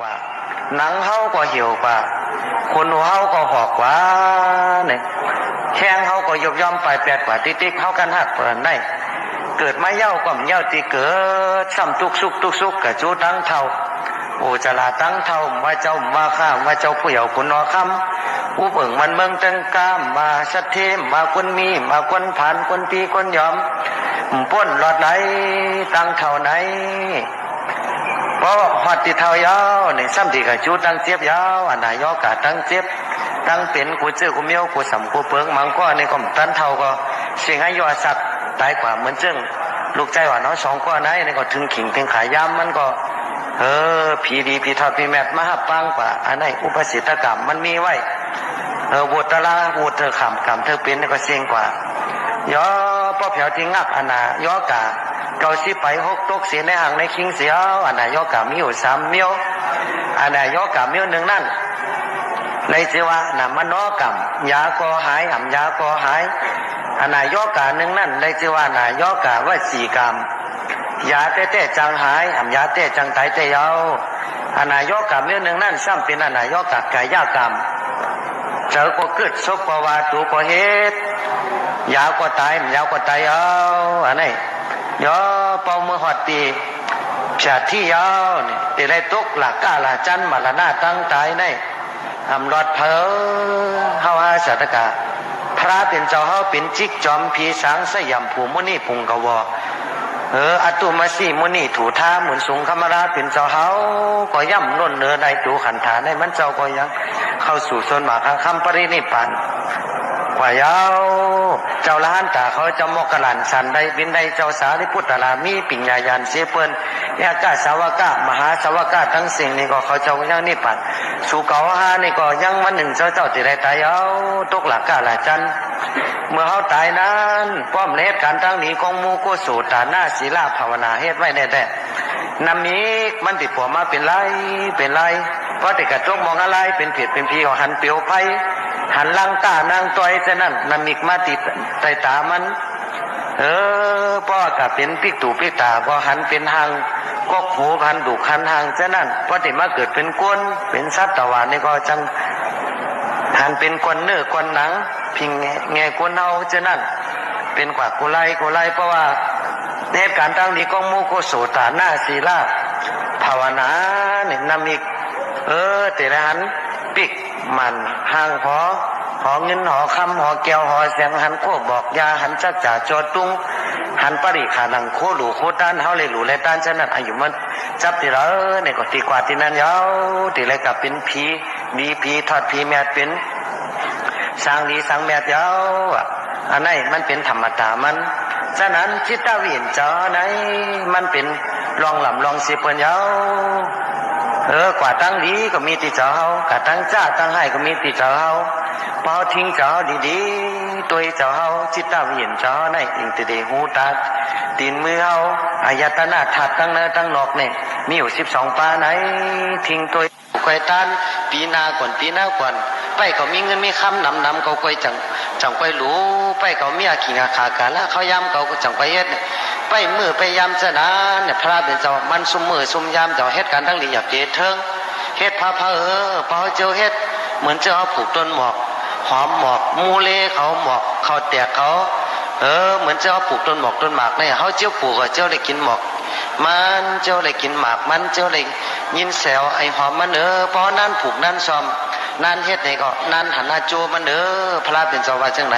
กว่า หนังเฮาก็เหี่ยวกว่า คนหัวเฮาก็หอกกว่าเนี่ยแข้งเฮาก็ยบย่อมไปแปดกว่าติ๊กๆเฮากันหักเปินได้ เกิดไมาเย้าก็มเย้าตีเกิดซ้ำทุกสุกทุกสุกกะจูตั้งเท่าโอจะลาตั้งเท่าว่าเจ้าว่าข้ามว่าเจ้าผู้เหยาคุณนอคำอุเบิ่งมันเมืองตังกามมาชัดเทมมาคนมีมาคนผ่านคนปีคนยอมป้นหลอดไหนตั้งเท่าไหน เพราะหอดติเท่ายาวนี่ซ้ำที่กะจูตั้งเจ็บยาวอันนายอกะตั้งเจ็บตั้งเป็นกูเจอกูเมียวกูสำกูเปิงมังก็นี่ก็ตันเท่าก็เสียงให้ยอสักตายกว่าเหมือนจึงลูกใจว่าน้อยสองก็ไหนนี่ก็ถึงขิงถึงขายามมันก็เออผีดีผีทอดผีแมทมหาปังกว่าอันไหนอุปสิทธกรรมมันมีไว้เออวุตละวุตเธอขำกรรมเธอเป็นนี่ก็เสียงกว่าย่อป้อแผวที่งักอันน่ะย่อกะ เกาสิไปหกตกเสียในห่างในคิงเสียวอันน่ะย่อกะมีอยู่สามมียวอันน่ะย่อกะมีอยู่หนึ่งนั่นเลยสิว่าน่ะมันอกรรมยาก็หายหำยาก็หายอันน่ะย่อกะหนึ่งนั่นเลยสิว่าน่ะย่อกะว่าสี่กรรมยาเต้เต้จังหายอำยาเต้จังไตเตยาวอันนายกกรรมเรื่องหนึ่งนั่นซ้ำเป็นอันนายกกับกายกรรมเจอก็เกิดซบกว่าตูก็เฮ็ดยาวก็ตายยาวก็ตายเอาอันนี้ ยอเป่ามือหอดตีผาที่ยาวนี่ตีไรตกหลักก้าละจันมาละหน้าตั้งตายในอำรอดเพอเฮาอาสัตกาพระเป็นเจ้าเฮาเป็นจิกจอมพีสังสยามภูมุนีพุงกวอเอออตุมาสีมุนีถูท่าเหมือนสุงคมราเป็นเจ้าเฮาก็ย่ำน่นเนื้อในตูขันฐานในมันเจ้าก็ยัง เข้าสู่ส่วนหมากคำปรินิพพาน กว่ายาวเจ้าล้านตาเขาเจ้ามกลันสันได้บินได้เจ้าสาริพุทธลามีปิญญาญาณเสียเปิ้นยากาสาวกะมหาสาวกะทั้งสิ่งนี่ก็เขาเจ้ายังนิพพานสู่เก่าหานี่ก็ยังมันหนึ่งเจ้าเจ้าติได้ตายเอาตกหลักกะละจันเมื่อเขาตายนั้นป้อมเลสการตั้งนี้ของมูกุสูตาหน้าศีลาภาวนาเฮ็ดไว้แน่แต่นำนี้มันติดผัวมาเป็นไรเป็นไรเพราะแต่กระจกมองอะไรเป็นผิดเป็นพีของหันเปียวไฟ หันลังตานางต้อยจะนั่นนำมิกมาติดใต้ตามัน เออพ่อกับเป็นปิกตู่ปิกตาก็หันเป็นหางกกหูหันดุหันหางจะนั่นเพราะติมาเกิดเป็นก้นเป็นสัตว์ตะวันนี่ก็จังหันเป็นคนเนื้อคนหนัง พิงแง่คนเอาจะนั่นเป็นกว่ากุไลกุไลเพราะว่าในเหตุการตั้งนี้ก็มูโกโสตาหน้าศีลาภาวนาเนี่ยนำอีก เออแต่ละหันปิก มันห่างหอหอเงินหอคำหอแก้วหอเสียงหันโคบอกยาหันจักจ่าจอตุงหันปริขานังโคหลูโคด้านเฮาเลยหลูเลยด้านฉะนั้นอายุมันจับตีเราเนี่ยก็ตีกว่าตีนั้นยาวตีเลยกับเป็นผีมีผีทอดผีแมดเป็นสร้างดีสร้างแมดยาวอันไหนมันเป็นธรรมตามันฉะนั้นจิตตวิญจาไหนมันเป็นลองหล่ำลองสิเปินยาว เออกว่าตั้งดีก็มีติเจ้าเฮากว่าตั้งจ้าตั้งให้ก็มีติเจ้าเฮาพอทิ้งเจ้าดีๆตัวเจ้าเฮาจิตตวิญจาไหนอิงติเดหูตาตีนมือเฮาอายตนะถัดตั้งเนื้อตั้งนอกเนี่ยมีอยู่สิบสองปาไหน ทิ้งตัวคอยตันปีนาก่อนปีหน้าก่อนไปเขามีเงินมีคำนำนำเขาคอยจัง จังไปรู้ไปเขาเมีอาขีงอาขากันแล้วเขาย้ำเขาก็จังไปเฮ็ดเนี่ยไปมือไปย้ำจะนะเนี่ยพระเป็นเจ้ามันซุมมือซุมย้ำเจ้าเฮ็ดการทั้งหลีหยับเจเทิงเฮ็ดพาพาเออพอเจ้าเฮ็ดเหมือนเจ้าผูกต้นหมอกหอมหมอกมูเลเขาหมอกเขาแตกเขาเออเหมือนเจ้าปลูกต้นหมอกต้นหมากเนี่ยเขาเจ้าปลูกเจ้าเลยกินหมอกมันเจ้าเลยกินหมากมันเจ้าเลยยินแซวไอหอมมันเออเพราะนั่นผูกนั่นซอม นั่นเฮ็ดไหนก็นั่นหันหน้าโจมันเออพระเป็นเจ้าว่าจังไหน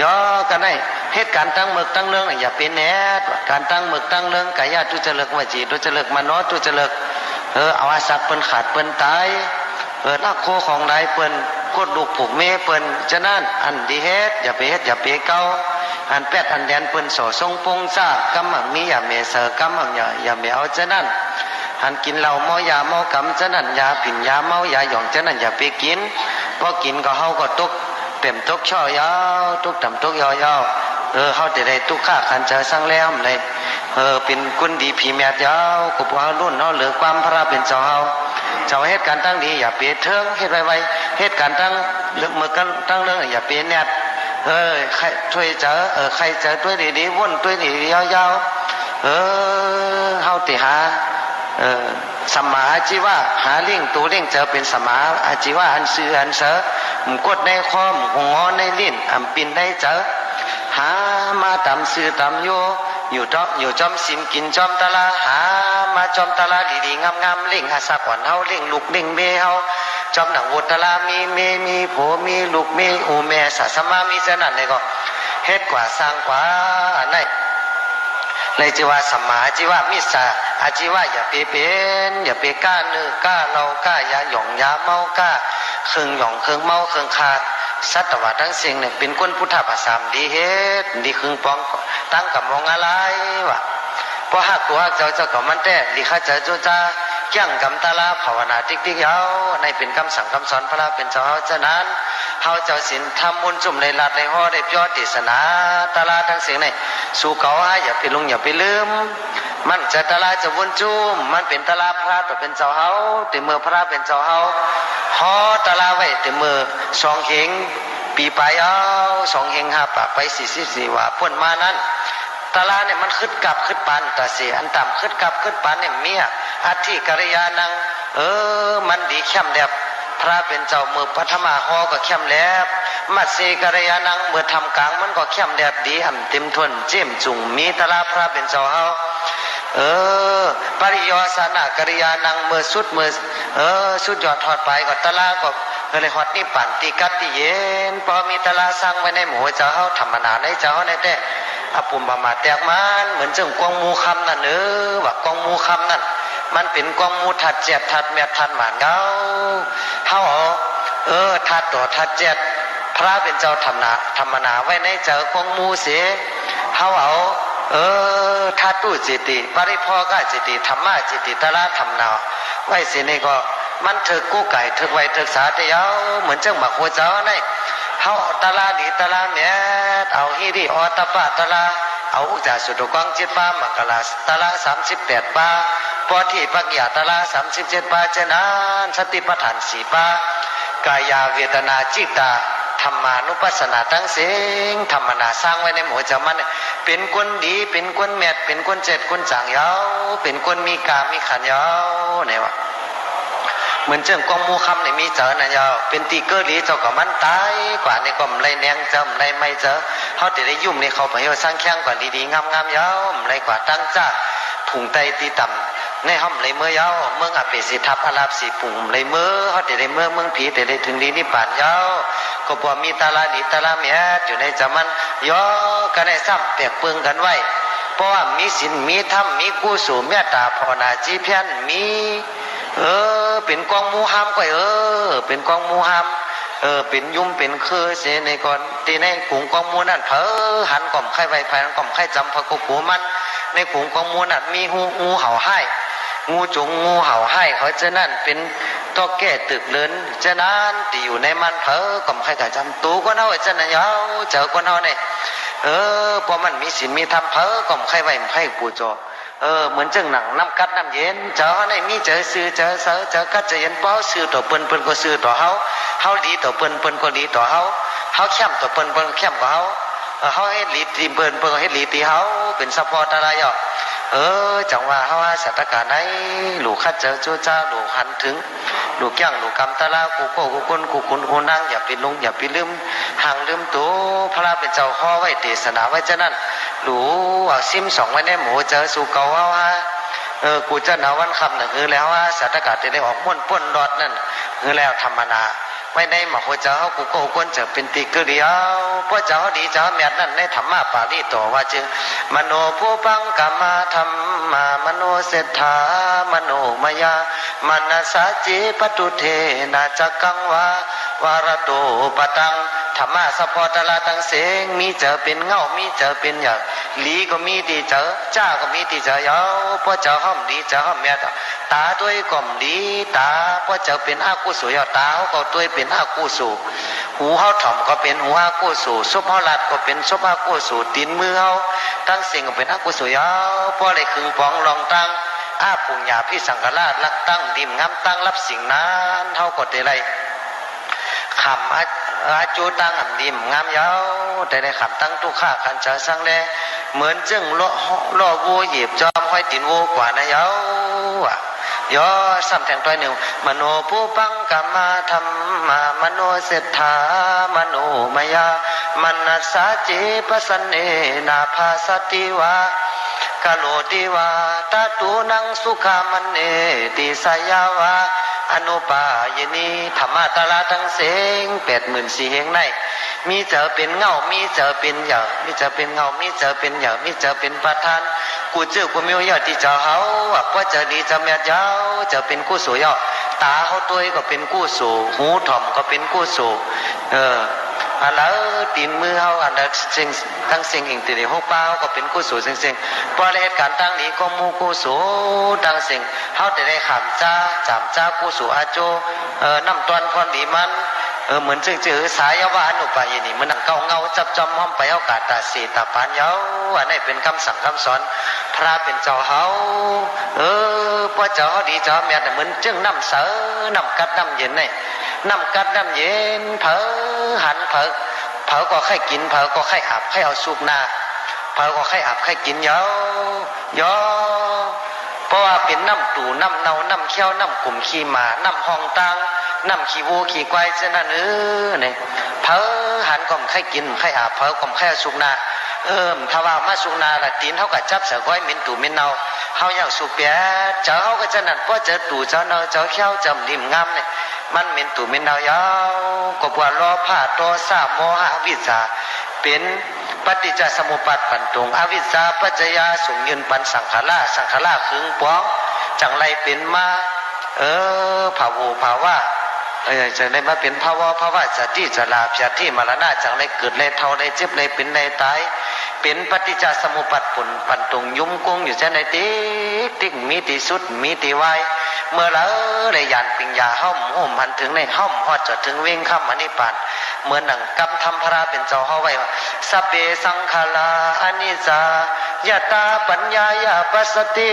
ย่อกันได้เหตุการตั้งหมึกตั้งเรื่องอย่าเป็นแนดการตั้งหมึกตั้งเรื่องกายาตุจริกวจีตุจริกมโนตุจริกเออเอาอาศักเปิ้นขาดเปิ้นตายเออนักโคของใดเปิ้นโคตรลูกผูกเมเปิ้นฉะนั้นอันดีเฮ็ดอย่าไปเฮ็ดอย่าไปเก้าอันแปดอันแดนเปิ้นโสทรงปงซ่ากำมังมีอย่าเมเสอกำมังอย่าอย่าเมเอาฉะนั้น หันกินเหล้าเมายาเมากำฉะนั้นยาผินยาเมายาหยองฉะนั้นอย่าไปกินพอกินก็เฮาก็ตกเต็มตกช่อยาวตกต่ำตกยาวยาวเออเฮาจะได้ตุกข้าขันเจอสร้างแล้วเลยเออเป็นกุนดีผีแมดยาวกุบเฮารุ่นเฮาเหลือความพระเป็นเจ้าเฮาเจ้าเหตุการณ์ตั้งดีอย่าเปียเทิงเฮ็ดไวๆเหตุการณ์ตั้งเรื่องมือกันตั้งเรื่องอย่าเปียแนดเออใครช่วยเจอเออใครเจอตัวดีๆว่นตัวดีๆยาวๆเออเฮาติหา สมาจีว่าหาเลี่ยงตัวเลี่ยงเจอเป็นสมาอาจีว่าอันซื้ออันเสอมกดในคอมหัวในลิ้นอำปินได้เจอหามาตำซื้อตำโยอยู่จอมอยู่จอมสิมกินจอมตะลาหามาจอมตะลาดีๆงามๆเล่งหาสักวันเฮาเล่งลูกเล่งเมเฮาจอมหนังวุตะลามีเมมีโผมีลูกมีอูแม่สะสมามีเสนั่นนี่ก็เฮ็ดกว่าสร้างกว่าอันไหน เลยจีว่าสมาจีว่ามิสาอาจีว่าอย่าไปเป็นอย่าไปกล้าเนื้อก้าเรากล้ายาหยองยาเมากล้าเครื่องหยองเครื่องเมาเครื่องขาดสัตวะทั้งสิ่งเนี่ยเป็นคนพุทธภาษามดีเฮ็ดดีคึงปองตั้งกับมองอะไรวะเพราะหากตัวหากเจ้าเจ้าก็มันแต่ดีข้าเจ้าจูจ้าเกี่ยงกำตาลาภาวนาติ๊กติ๊กยาวในเป็นคำสั่งคำสอนพระเป็นเจ้าเฮาฉะนั้นเฮาเจ้าศีลทำบุญจุ่มในลัดในห่อได้ยอดติสนาตาลาทั้งสิ่งใน สู่เก่าหาอย่าไปลุงอย่าไปลืม มันจะตาลาจะวนจุ่มมันเป็นตาลาพระตัวเป็นเจ้าเฮาแต่เมื่อพระเป็นเจ้าเฮาฮอตาลาไว้แต่เมื่อสองเหงปีไปเอาสองเฮงห้าปะไปสี่สิบสี่ว่าพ่นมานั้นตาลาเนี่ยมันขึ้นกลับขึ้นปันแต่เสียอันต่ำขึ้นกลับขึ้นปันเนี่ยเมียอัฐิกริยานัง เออ มันดีเข้มแลบพระเป็นเจ้ามือพัทมาฮอก็เข้มแลบ มัดเสกริยานังเมื่อทำกลางมันก็เข้มแลบดีอ่ำเต็มทนเจ้มจุงมีตาลาพระเป็นเจ้าเฮาเออ ปริยสนากริยานังเมื่อสุดเมื่อเออสุดยอดถอดไปก็ตลาก็เลยฮอดนี่ปั่นตีกัดตีเย็นพอมีตลาสร้างไว้ในหมู่เจ้าเฮาธรรมนาในเจ้าเฮาในแต่อภุมบามาแตกมันเหมือนเจ้ากองมูคำนั่นเออว่ากองมูคำนั่นมันเป็นกองมูถัดเจ็ดถัดแมดถัดหมานเงาเฮาเออถัดต่อถัดเจ็ด พระเป็นเจ้าธรรมนาธรรมนาไว้ในเจ้ากองมูเสียเฮาเอาเออทัตุจิติปริพอกจิติธรรมะจิติตละธรรมนาไว้สินี่ก็มันเถกกู้ไก่เถกไว้ถึกสาเดียวเหมือนเจ้าหมักหัวเจ้าในเฮาตะลาดีตะลาเมียเอาฮิริออตะปะตะลาเอาอุจจาสุดกองจิตปามังกลาตะลาสามสิบแปดปาปอที่ปักยาตะลาสามสิบเจ็ดปาเจนานสติปัฏฐานสี่ปากายาเวทนาจิตตา ธรรมานุปัสสนาตั้งเสียงธรรมนาสร้างไว้ในหมู่จามันเป็นคนดีเป็นคนเม็ดเป็นคนเจ็ดคนจางยาวเป็นคนมีกามีขันยาวเนี่ยวะเหมือนเจ้ากองมูคำเนี่ยมีเจอนะยาวเป็นตีเกอร์ลีเจ้าก็มันตายกว่าในก็มไรแนงเจ้าไรไม่เจอเขาติได้ยุ่มในเขาไปเอาสร้างแข้งกว่าดีๆงามๆยาวไรกว่าตั้งจ้าถุงไตตีต่ำในห้อมเลยเมื่อยาวเมืองอเปสิทับอาลาบสีปุ่มเลยเมื่อเขาแต่ได้เมื่อเมืองผีแต่ได้ถึงดีนี่ป่านยาว ก็พอมีตาลาดีตาลาเมียอยู่ในจามันย่อกันในซ้ำเปียกเปึงกันไว้ เพราะว่ามีศีลมีธรรมมีกุศลเมตตาภาวนาจีเพียนมี เออ เป็นกองมูฮัมก็เออ เป็นกองมูฮัมเออเป็นยุ่มเป็นเคอเสในก่อนตีในกลุ่มกองมูนั่นเพอหันกล่อมไข่ไวไฟกล่อมไข่จำพะกุกูมัน ในกลุ่มกองมูนั่นมีหูงูเห่าให้งูจงงูเห่าให้เขาจะนั่นเป็น ตัวแก่ตึกเลินจะนั้นตีอยู่ในมันเพอกล่อมไข่กะจำตูก็เน่าจะนั่นยาเจอก็เน่าเนี่ยเออพอมันมีศีลมีธรรมเพอกล่อมไข่ไว้ไข่ปูจอเออเหมือนจังหนังน้ำกัดน้ำเย็นเจอในมีเจอซื้อเจอเสือเจอกัดเจอเย็นเป้าซื้อต่อเปิ้นเปิ้นก็ซื้อต่อเฮาเฮาดีต่อเปิ้นเปิ้นก็ดีต่อเฮาเฮาเข้มต่อเปิ้นเปิ้นก็เข้มกว่าเฮาเฮาเฮ็ดลีตีเปิ้นเปิ้นเฮ็ดลีตีเฮาเป็นซัพพอร์ตอะไรอะเออจังว่าเฮาสถานการณ์ไหนหลูกคัดเจอจูจ้าหลูกหันถึง ลูกย่างลูกกำตะลากูโกกูคนกูคุณกูนั่งอย่าไปลงอย่าไปลืมห่างลืมตัวพระเป็นเจ้าข้อไว้เทศนาไว้เจ้านั้นหลูว่าซิมสองไว้ในหมูเจอสู่เกาว่าว่าเออกูจะนาวันคำหนึ่งคือแล้วว่าสถานการณ์ที่ได้ออกม้วนป้นรอดนั่นคือแล้วธรรมนา ไม่ได้มาหัวเจ้ากูโกคนจะเป็นตีกเดียวพระเจ้าดีเจ้าแม่นั่นในธรรมะปาลีต่อว่าจึงมโนผู้ปังกรรมาธรรมามโนเศรษฐามโนมายามนัสาจิปตุเทนาจักกังวาวารโตปตังธรรมะสะพอตละตังเสงมีเจอเป็นเงามีเจอเป็นอย่าง ลีก็มีที่เจอจ้าก็มีที่เจอเยาพ่อเจอห้อมดีเจอห้อมแม่ตาตัวก่อมดีตาพ่อเจอเป็นอากุศลตาเขาก็ตัวเป็นอากุศลหูเขาถ่อมก็เป็นหูอากุศลซุปเขาลัดก็เป็นซุปอากุศลตีนมือเขาตั้งสิ่งก็เป็นอากุศลเยาพ่อเลยคึงปองลองตั้งอาปุญญาพี่สังฆราชลักตั้งดิมงามตั้งรับสิ่งนั้นเท่าก็ได้ไรขำอาจูตั้งอันดิมงามยาวแต่ในขำตั้งตุข้าขันจะสังแล เหมือนจึงล่อล่อวัวหยีบจอมห้อยตินวัวกว่านะยาวอะย่อซ้ำแทงตัวหนึ่งมโนผู้ปังกรรมาธรรมามโนเศรษฐามโนมยามนัสสาจิปสันเนนาภาสติวากะโลติวาตาตูนังสุขามันเนติสยาวา อนุปายนีธรรมะตาลาทั้งเสงแปดหมื่นสี่เฮงในมีเจอเป็นเงา มีเจอเป็นเหยามีเจอเป็นเงา มีเจอเป็นเหยามีเจอเป็นประธาน กูเจอกูมีอยาที่เจะเฮาว่าว่าเจะดีเจะแม่เจ้าเจะเป็นกู้สูยอตาเขาตัวก็เป็นกู้สูหูถ่อมก็เป็นกู้สูเออ อันแล้วตีนมือเขาอันนั้นสิ่งทั้งสิ่งอิงตีนหกเป้าก็เป็นกู้สูสิ่งสิ่งพอเหตุการณ์ตั้งนี้ก็มูกู้สูตั้งสิ่งเขาจะได้ขำจ้าจำจ้ากู้สูอาโจเออน้ำตอนพรดีมันเออเหมือนจึงจือสายวานุปายนี่มันนั่งเกาเงาจับจอมห้อมไปเอากาตาสีตาปานเยาอันนี้เป็นคำสั่งคำสอน พระเป็นเจ้าเฮาเออพอเจ้าดีเจ้าแม่แต่เหมือนจึงน้ำเสอน้ำกัดน้ำเย็นนี่ น้ำกัดน้ำเย็น เผอหันเผอเผอก็ให้กิน เผอก็ให้อาบให้เอาสุกหน้าเผอก็ให้อาบให้กินเยาเยาเพราะว่าเป็นน้ำตู่น้ำเน่าน้ำเขี้ยวน้ำกลุ่มขี้หมาน้ำห้องตังน้ำขี้วัวขี้ควายเช่นนั้นเออเนี่ยเพอหันก็มไข่กินไข่อาบเพอก็มไข่สุกนาเออถ้าว่ามาสุกนาละตีนเท่ากับจับเสือก้อยมินตู่มินเนาเฮาอยากสุกเปียเจ้าเฮาก็จะนั่นก็เจอตู่เจ้าเนาเจ้าเขี้ยวจำริมงามเนี่ย มันมินตู่มินเนายาวกบว่าล้อผ้าโตสาโมหะวิชาเป็นปฏิจจสมุปบาทปันตรงอวิชชาปัจจยาสูงยืนปันสังขาราสังขาราคึงป้องจังไรเป็นมา เออภาวูภาวะเออจะได้มาเป็นภาวะภาวะสติจลาภยาที่มรณะจังเลยเกิดเลยเท่าเลยเจ็บเลยเป็นเลยตายเป็นปฏิจจสมุปบาทผลปันตรงยุ่มกุ้งอยู่เช่นในติ๊กติ๊กมีติสุดมีติไว เมื่อแล้วได้ยานปิญญาห้อมห่มพันถึงในห้อมฮอดจดถึงวิ่งข้ามอนิปานเหมือนหนังกำทำพระเป็นเจ้าเฮาไว้ว่าสพเปสังขาราอนิจจายตาปัญญายาปัสติ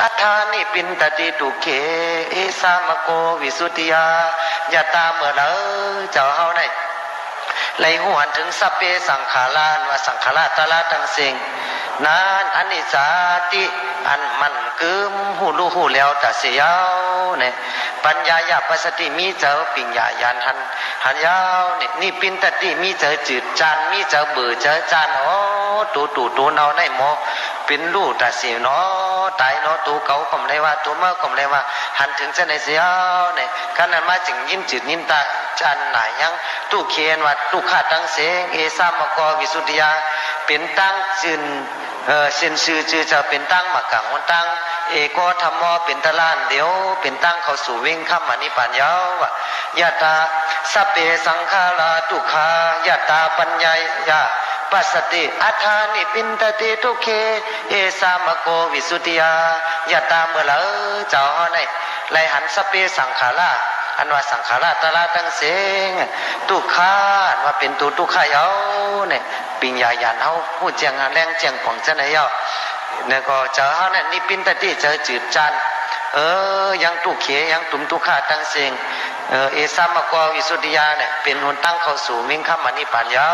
อัฏฐานิปินตติตุเขสามโกวิสุทธิยายาตาเมื่อแล้วเจ้าเฮาในไหลหัวนถึงสัพเพสังขารานว่าสังขารตลาทั้งสิ่งนั้นอนนิจจาติ อันมันกึมหูรู้หูแล้วแต่เสียวเนี่ยปัญญายาปัสติมีเจอปิญญาญาณหันหันยาวเนี่ยนี่ปินตติมีเจอจืดจานมีเจอเบื่อเจอจานโอ้ตูตูตูเนาในหมอเป็นลูกแต่เสิเนาะตายเนาะตัวเก่าก็ไม่ได้ว่าตัวเมื่อก็ไม่ได้ว่า หันถึงเส้นในเสียวเนี่ยกันนั้นมาจึงยิ้มจืดยิ้มตาจันไหนยังตู้เคียนว่าตู้ขาดตั้งเสงเอสามกอวิสุทธิยาเป็นตั้งจืน เออเส้นชื่อจือจะเป็นตั้งมากังวันตั้งเอโกธรรมอเป็นตะลานเดียวเป็นตั้งเขาสู่วิ่งข้ามมานิปัญญาวะยะตาสเพสังขาราทุกขายะตาปัญญายาปัสสติอัฏฐานิปินตติทุเค เอสามโกวิสุทธิยายะตาเมื่อละเจ้าในไลหันสเปสังขารา อันว่าสังขาราตลาตั้งเสงตุข้าว่าเป็นตุตุข้าเยาเนี่ยปิญญาญาณเฮาผู้เจียงแรงเจียงของเจ้าไหนเยาเนี่ยก็เจ้าเฮาเนี่ยนิปินตติเจอจืดจันเออยังตุเขยังตุมตุข้าตั้งเสงเออเอสามกอวิสุทธิยาเนี่ยเป็นหนตั้งเข้าสู่มิ่งคำมันนิปัญญา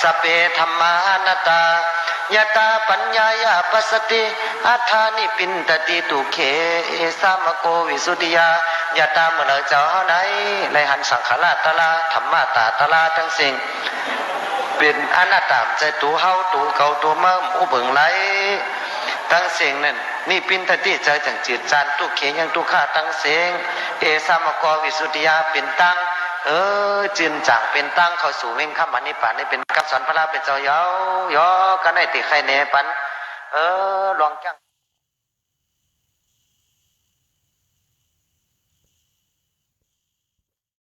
สเปธรรมานาตายตาปัญญายาปัสสติอัฏฐานิปินตติตุเขเอสามโกวิสุทธิยา ยาตาเมื่อเจ้าไหนในหันสังขารตลาธรรมาตาตลาทั้งสิ่ง เป็นอนัตตามใจตัวเฮาตัวเก่าตัวเมื่ออุเบิงไหลตั้งสียงนั่นนี่ปินทติใจจังจืดจานตุเขียงยังตุขาตั้งเสียงเอสามกอวิสุทธิยาเป็นตั้งเออจืนจังเป็นตั้งเข้าสู่เวงคำมันนิพพานนี่เป็นกับสอนพระราเป็นเจ้าเยาวยอกันได้ติใครเนปัน เออลองจัง